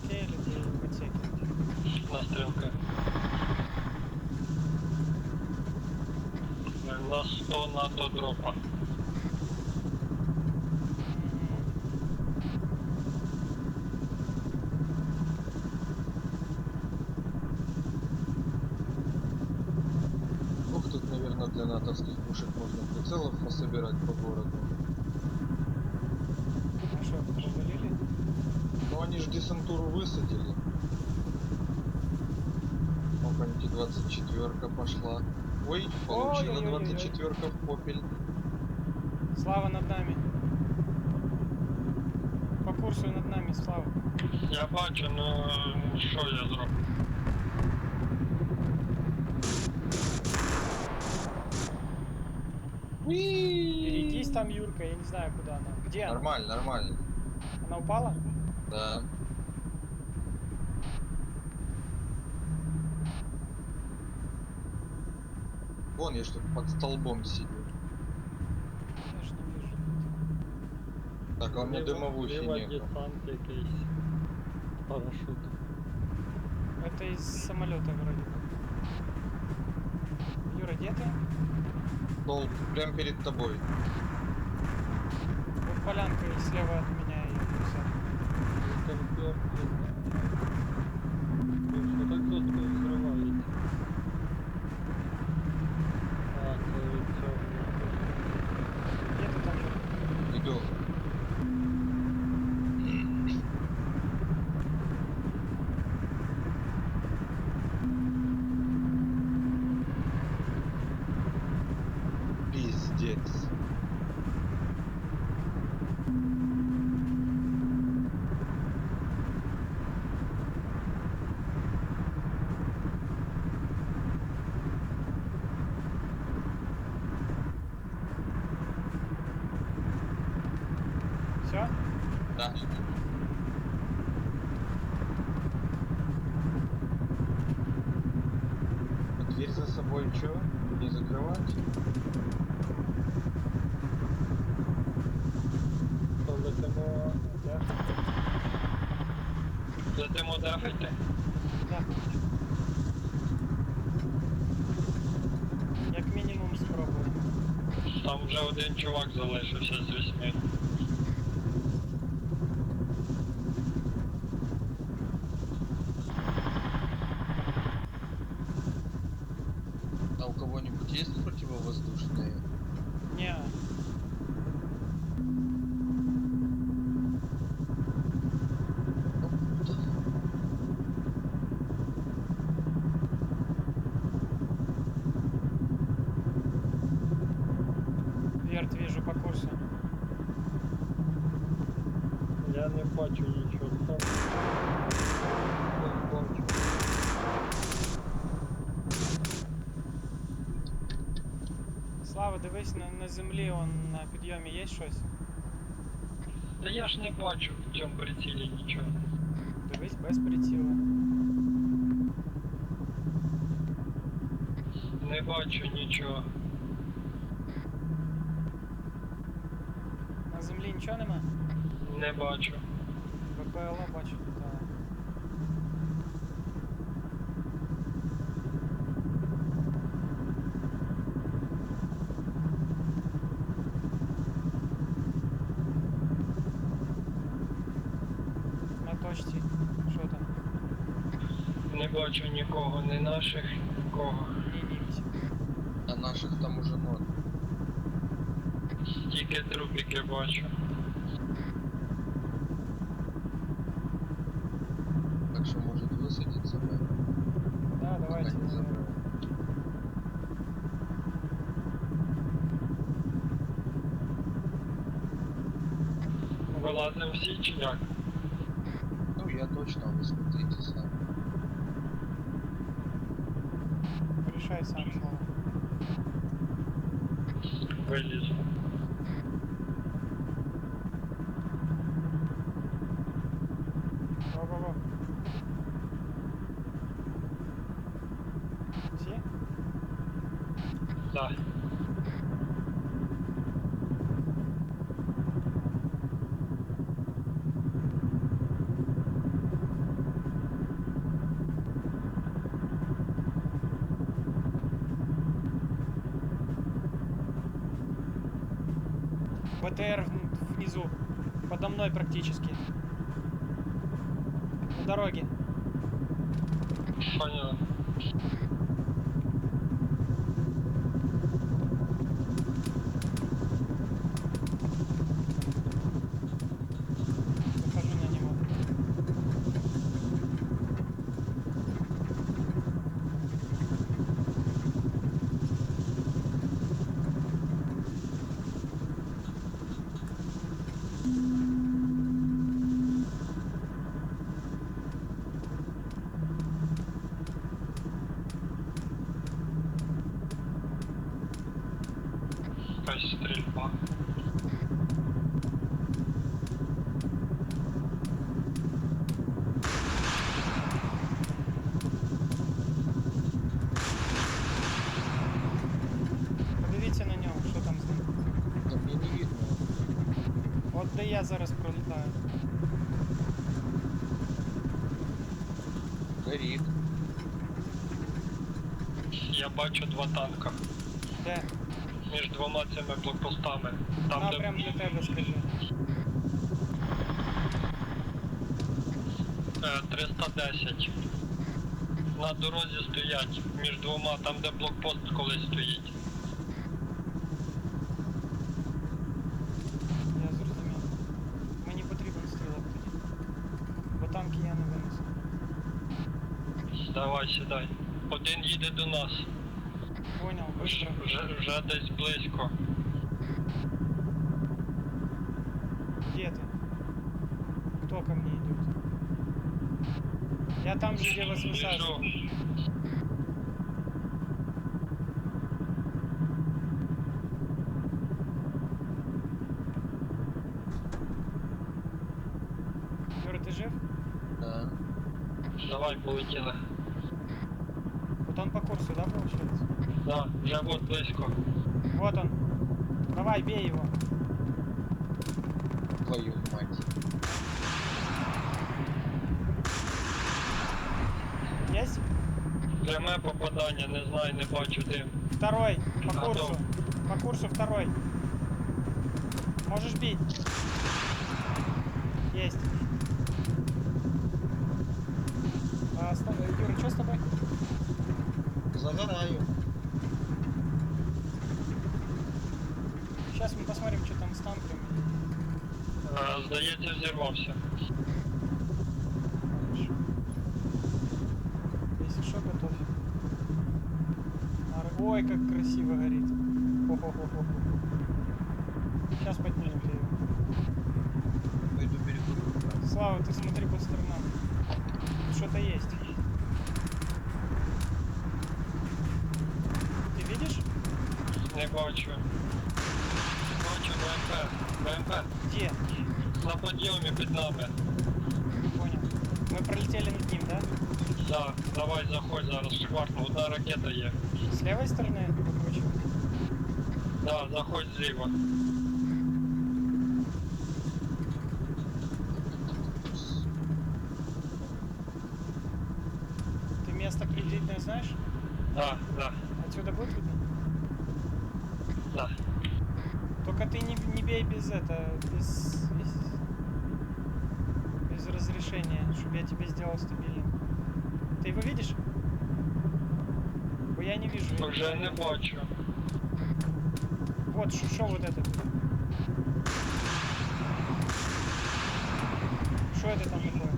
темноте или где-нибудь всякие? На стрелках. Глаз 100 на то дропа. Опаньки, 24 пошла. Ой, получила Ой-ой-ой-ой-ой. 24 в попель. Слава над нами. По курсу над нами, Слава. Я бачу, ну що я зроблю? Берегись там, Юрка, я не знаю, куда она. Где она? Нормально, нормально. Она упала? Да. Вон я что под столбом вижу. Так, а у меня дымовухи нет. Парашут. Это из самолета вроде бы. Юра, где ты? Столб прям перед тобой. Вот полянка и слева от меня и все. Дверь за собой что? Не закрывать? То летимо де? Летимо дефити. Да. Як мінімум спробую. Там вже один чувак залишився А у кого-нибудь есть противовоздушные? Не, Слава, дивись на, на землі, он на підйомі є щось. Та я ж не бачу в цьому прицілі нічого. Дивись без прицілу. Не бачу нічого. На землі нічого нема? Не бачу. ВПЛО бачу літає. Що там? Не бачу нікого, ні наших, нікого. Ні, німці. А наших там уже ноль. Тільки трупики бачу. Так что может высадиться, да? Да, давайте. Вилазимо всі чи як? А вы смотрите сами. Решай сам, Слава. Вилізу. БТР внизу. Подо мной практически. На дороге. Понял. Я зараз пролітаю. Горит. Я бачу два танка Де? між двома цими блокпостами. Там, На, де прям для тебе скажи. е, 310. На дорозі стоять між двома, там де блокпост колись стоїть. Давай сідай. Один їде до нас. Понял, Вже, быстро. вже, вже десь близько. Где ты? Кто ко мне идет? Я там же, где вас высаживают. Біжу. Юра, ты жив? Да. Давай, полетіли. Да, вже от близько. Вот он. Давай, бей его. Твою мать. Есть? Пряме попадання, не знаю, не бачу дим. Второй. По Готов. курсу. По курсу второй. Можешь бить. Есть. А, ста- Юра, что с тобой? Загораю. Сейчас мы посмотрим, что там с танками. Е, Здається, взірвався. Хорошо. Если что, готовь. Ар- Ой, как красиво горит. Хо-хо-хо-хо. Сейчас поднимем его. Пойду перекурю. Слава, ты смотри по сторонам. Тут Что-то есть. під нами. Понял. Мы пролетели над ним, да? Да, давай заходь зараз, шкварну, одна ракета є. С левой стороны покруче. Да, заходь зліва. Стабильным. Ты его видишь? Бо я не вижу. Вже не бачу. Вот, что вот это? Что это там такое?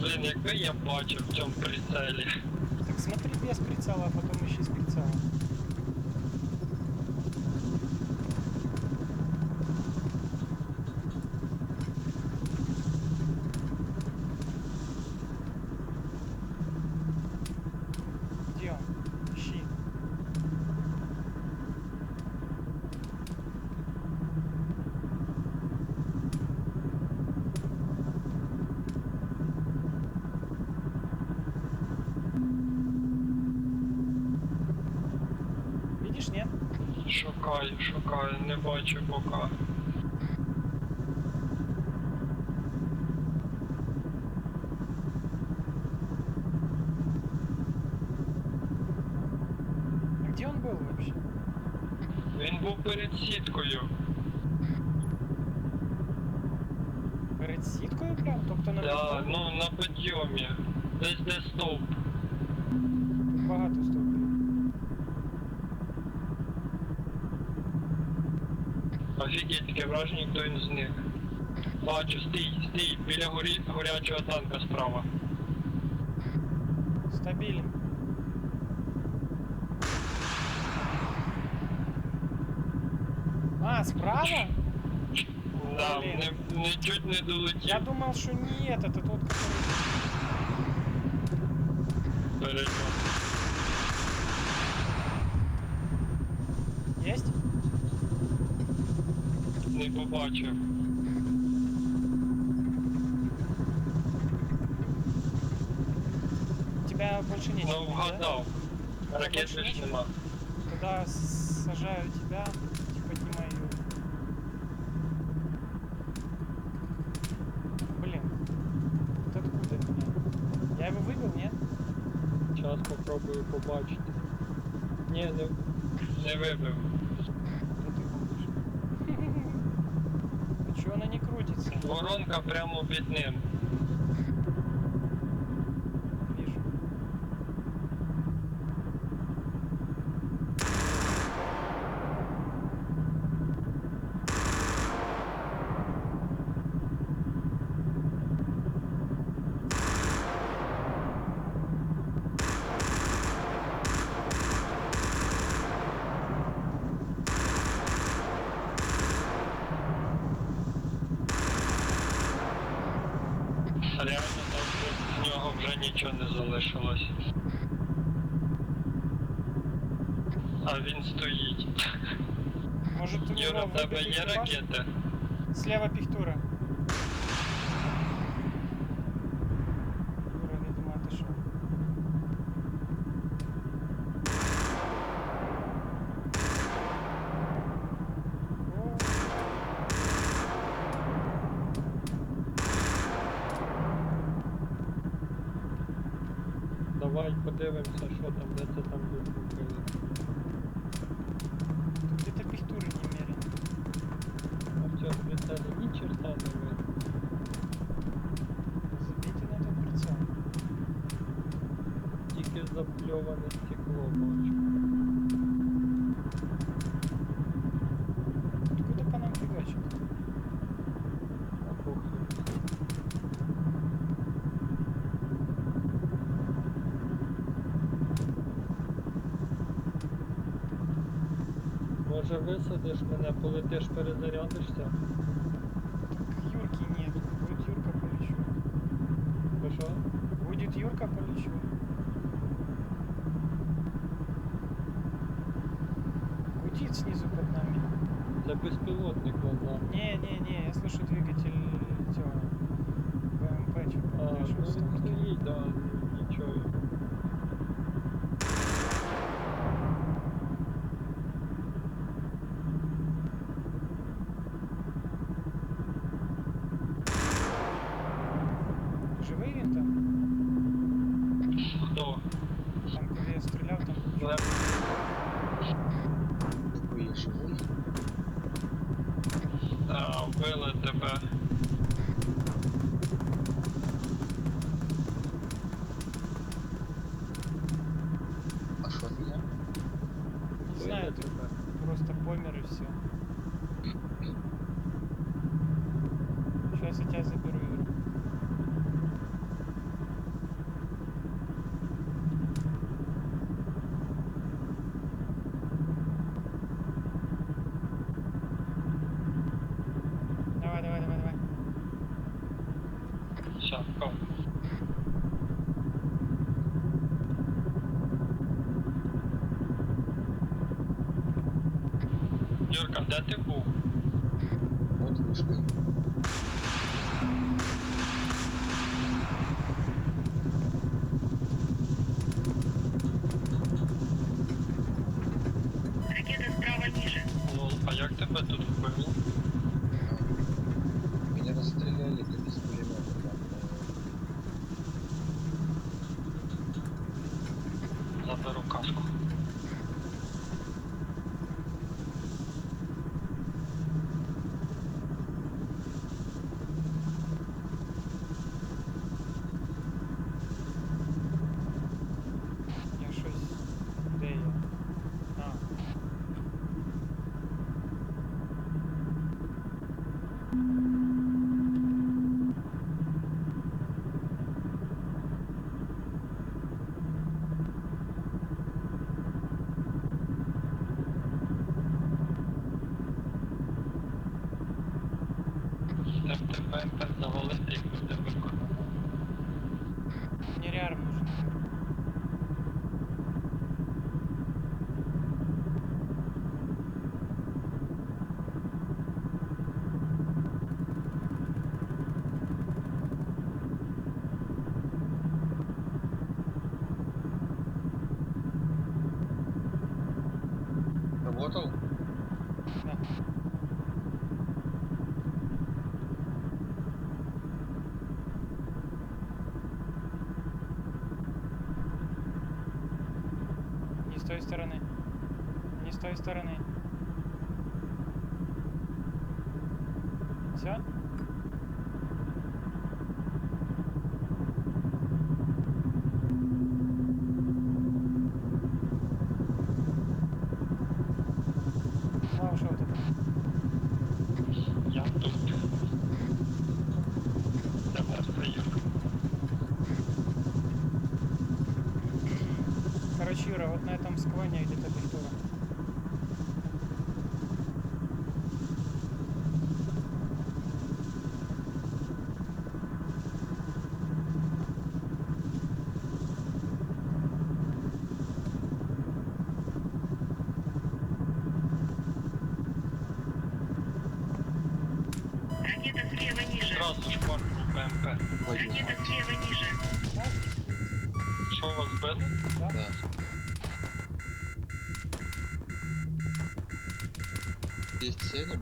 Блін, якби я бачив в цьому прицелі. Так смотри без прицела, а потом ищи с прицела. Шукаю, шукаю, не бачу пока. А где он был вообще? Він був перед сіткою. Перед сіткою прям? Тобто на Да, ну на підйомі. Десь де стовп. Тут багато стовпів. Офігеть, таке враження, хто він зник. Бачу, стій, стій, біля горі, горячого танка справа. Стабільно. А, справа? Да, Блін. не, не чуть не долетів. Я думал, что не этот, это тот, который... Перед ним. Есть? Не побачив. Тебя больше нет. Ну вгадав. Ракети ж нема. Тогда сажаю тебя поднимаю ее. Блин. Ты откуда меня? Я его выбил, нет? Час попробую побачити. Ні, не Не вибив. Да ты будешь. А крутится? Воронка прямо під ним. Вижу. Реально там з нього вже нічого не залишилось. А він стоїть. Может, у Юра, него в тебе выбитый є экипаж? ракети? Слева пихтура. Давай подивимося, що там, де це там вибухали. Може висадиш мене, полетиш, перезарядишся? Юрки нет. Будет Юрка полечу. Що? Будет Юрка полечу. Гудит снизу под нами. Це безпілотник назад. Не-не-не, просто помер и все. Сейчас я тебя заберу, Юра. Давай, давай, давай, давай. Все, go. Юрка, де ти був? От вишки. Ракета справа ниже. Ну, а як тебе тут вбили? Меня расстреляли как из пулемета. там, Заберу каску. БМП завалити, як буде виконано. Мне реарм нужен. Работал? Да. Не с той стороны. Не с той стороны. Все? Слава, что ты? Я тут. Давай стою. Короче, Юра, вот на этом склоне где-то бельтура. Ракета слева ниже. Зразу шкварку БМП. Войдем. Ракета слева ниже. Що вас збили? Да? Да. Есть ли.